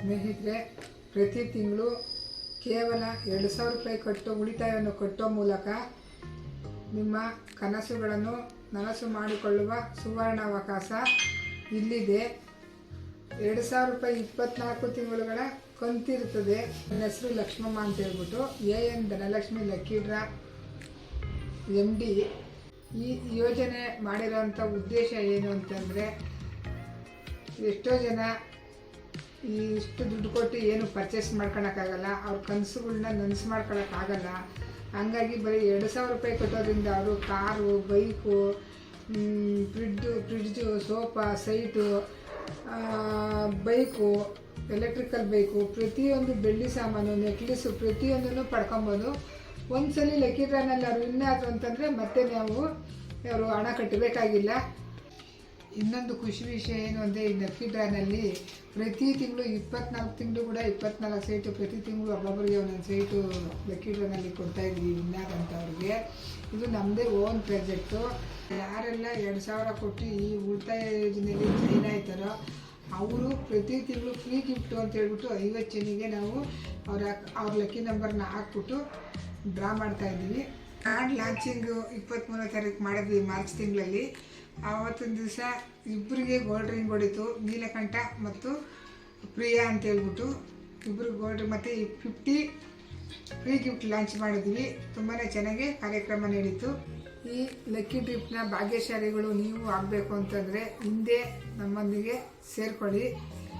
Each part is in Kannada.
ಸ್ನೇಹಿತರೆ, ಪ್ರತಿ ತಿಂಗಳು ಕೇವಲ ಎರಡು ಸಾವಿರ ರೂಪಾಯಿ ಕಟ್ಟೋ, ಉಳಿತಾಯವನ್ನು ಕಟ್ಟೋ ಮೂಲಕ ನಿಮ್ಮ ಕನಸುಗಳನ್ನು ನನಸು ಮಾಡಿಕೊಳ್ಳುವ ಸುವರ್ಣಾವಕಾಶ ಇಲ್ಲಿದೆ. ಎರಡು ಸಾವಿರ ರೂಪಾಯಿ ಇಪ್ಪತ್ನಾಲ್ಕು ತಿಂಗಳುಗಳ ಕಂತಿರ್ತದೆ ನನ್ನ ಹೆಸರು ಲಕ್ಷ್ಮಮ್ಮ ಅಂತ ಹೇಳ್ಬಿಟ್ಟು ಎ ಎನ್ ಧನಲಕ್ಷ್ಮಿ ಲಕ್ಕೀಡ್ರ ಎಂ ಡಿ ಈ ಯೋಜನೆ ಮಾಡಿರೋಂಥ ಉದ್ದೇಶ ಏನು ಅಂತಂದರೆ, ಎಷ್ಟೋ ಜನ ಈ ಇಷ್ಟು ದುಡ್ಡು ಕೊಟ್ಟು ಏನು ಪರ್ಚೇಸ್ ಮಾಡ್ಕೊಳಕ್ಕಾಗಲ್ಲ. ಅವ್ರ ಕನಸುಗಳನ್ನ ನನಸು ಮಾಡ್ಕೊಳಕ್ಕಾಗಲ್ಲ. ಹಂಗಾಗಿ ಬರೀ ಎರಡು ಸಾವಿರ ರೂಪಾಯಿ ಕೊಟ್ಟೋದ್ರಿಂದ ಅವರು car, bike fridge fridge sofa site bike electrical bike, ಪ್ರತಿಯೊಂದು ಬೆಳ್ಳಿ ಸಾಮಾನು ನೆಕ್ಲೆಸ್ಸು ಪ್ರತಿಯೊಂದನ್ನು ಪಡ್ಕೊಬೋದು. ಒಂದ್ಸಲಿ ಲಕ್ಕಿ ಡ್ರಾನಲ್ಲಿ ಅವ್ರು ವಿನ್ ಆದ್ರು ಅಂತಂದರೆ ಮತ್ತೆ ನಾವು ಅವರು ಹಣ ಕಟ್ಟಬೇಕಾಗಿಲ್ಲ. ಇನ್ನೊಂದು ಖುಷಿ ವಿಷಯ ಏನು ಅಂದರೆ ಈ ಲಕ್ಕಿ ಡ್ರಾನಲ್ಲಿ ಪ್ರತಿ ತಿಂಗಳು ಇಪ್ಪತ್ನಾಲ್ಕು ತಿಂಗಳು ಕೂಡ ಇಪ್ಪತ್ನಾಲ್ಕು ಸೈಟು, ಪ್ರತಿ ತಿಂಗಳು ಒಬ್ಬೊಬ್ಬರಿಗೆ ಒಂದೊಂದು ಸೈಟು ಲಕ್ಕಿ ಡ್ರಾನಲ್ಲಿ ಕೊಡ್ತಾ ಇದ್ವಿ ಅಂತವ್ರಿಗೆ ಇದು ನಮ್ಮದೇ ಓನ್ ಪ್ರಾಜೆಕ್ಟು ಯಾರೆಲ್ಲ ಎರಡು ಸಾವಿರ ಕೊಟ್ಟು ಈ ಉಳಿತಾಯ ಯೋಜನೆಯಲ್ಲಿ ಜಾಯ್ನ್ ಆಯ್ತಾರೋ ಅವರು ಪ್ರತಿ ತಿಂಗಳು ಫ್ರೀ ಗಿಫ್ಟು ಅಂತ ಹೇಳ್ಬಿಟ್ಟು ಐವತ್ತು ಜನಿಗೆ ನಾವು ಅವ್ರ ಅವ್ರ ಲಕ್ಕಿ ನಂಬರ್ನ ಹಾಕ್ಬಿಟ್ಟು ಡ್ರಾ ಮಾಡ್ತಾ ಇದ್ದೀವಿ. ಕಾರ್ಡ್ ಲಾಂಚಿಂಗು ಇಪ್ಪತ್ತ್ಮೂರನೇ ತಾರೀಕು ಮಾಡಿದ್ವಿ ಮಾರ್ಚ್ ತಿಂಗಳಲ್ಲಿ. ಆವತ್ತಿನ ದಿವಸ ಇಬ್ಬರಿಗೆ ಗೋಲ್ಡ್ ರಿಂಗ್ ಹೊಡಿತು, ನೀಲಕಂಠ ಮತ್ತು ಪ್ರಿಯಾ ಅಂತ ಹೇಳ್ಬಿಟ್ಟು ಇಬ್ಬರು ಗೋಲ್ಡ್ ಮತ್ತು ಈ ಫಿಫ್ಟಿ ಫ್ರೀ ಗಿಫ್ಟ್ ಲಾಂಚ್ ಮಾಡಿದ್ವಿ. ತುಂಬಾ ಚೆನ್ನಾಗಿ ಕಾರ್ಯಕ್ರಮ ನಡೀತು. ಈ ಲಕ್ಕಿ ಟ್ರಿಪ್ನ ಭಾಗ್ಯಶಾಲಿಗಳು ನೀವು ಆಗಬೇಕು ಅಂತಂದರೆ ಹಿಂದೆ ನಮ್ಮೊಂದಿಗೆ ಸೇರಿಕೊಳ್ಳಿ.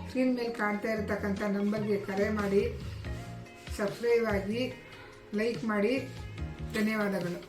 ಸ್ಕ್ರೀನ್ ಮೇಲೆ ಕಾಣ್ತಾ ಇರತಕ್ಕಂಥ ನಂಬರ್ಗೆ ಕರೆ ಮಾಡಿ ಸಬ್ಸ್ಕ್ರೈಬ್ ಆಗಿ ಲೈಕ್ ಮಾಡಿ. ಧನ್ಯವಾದಗಳು.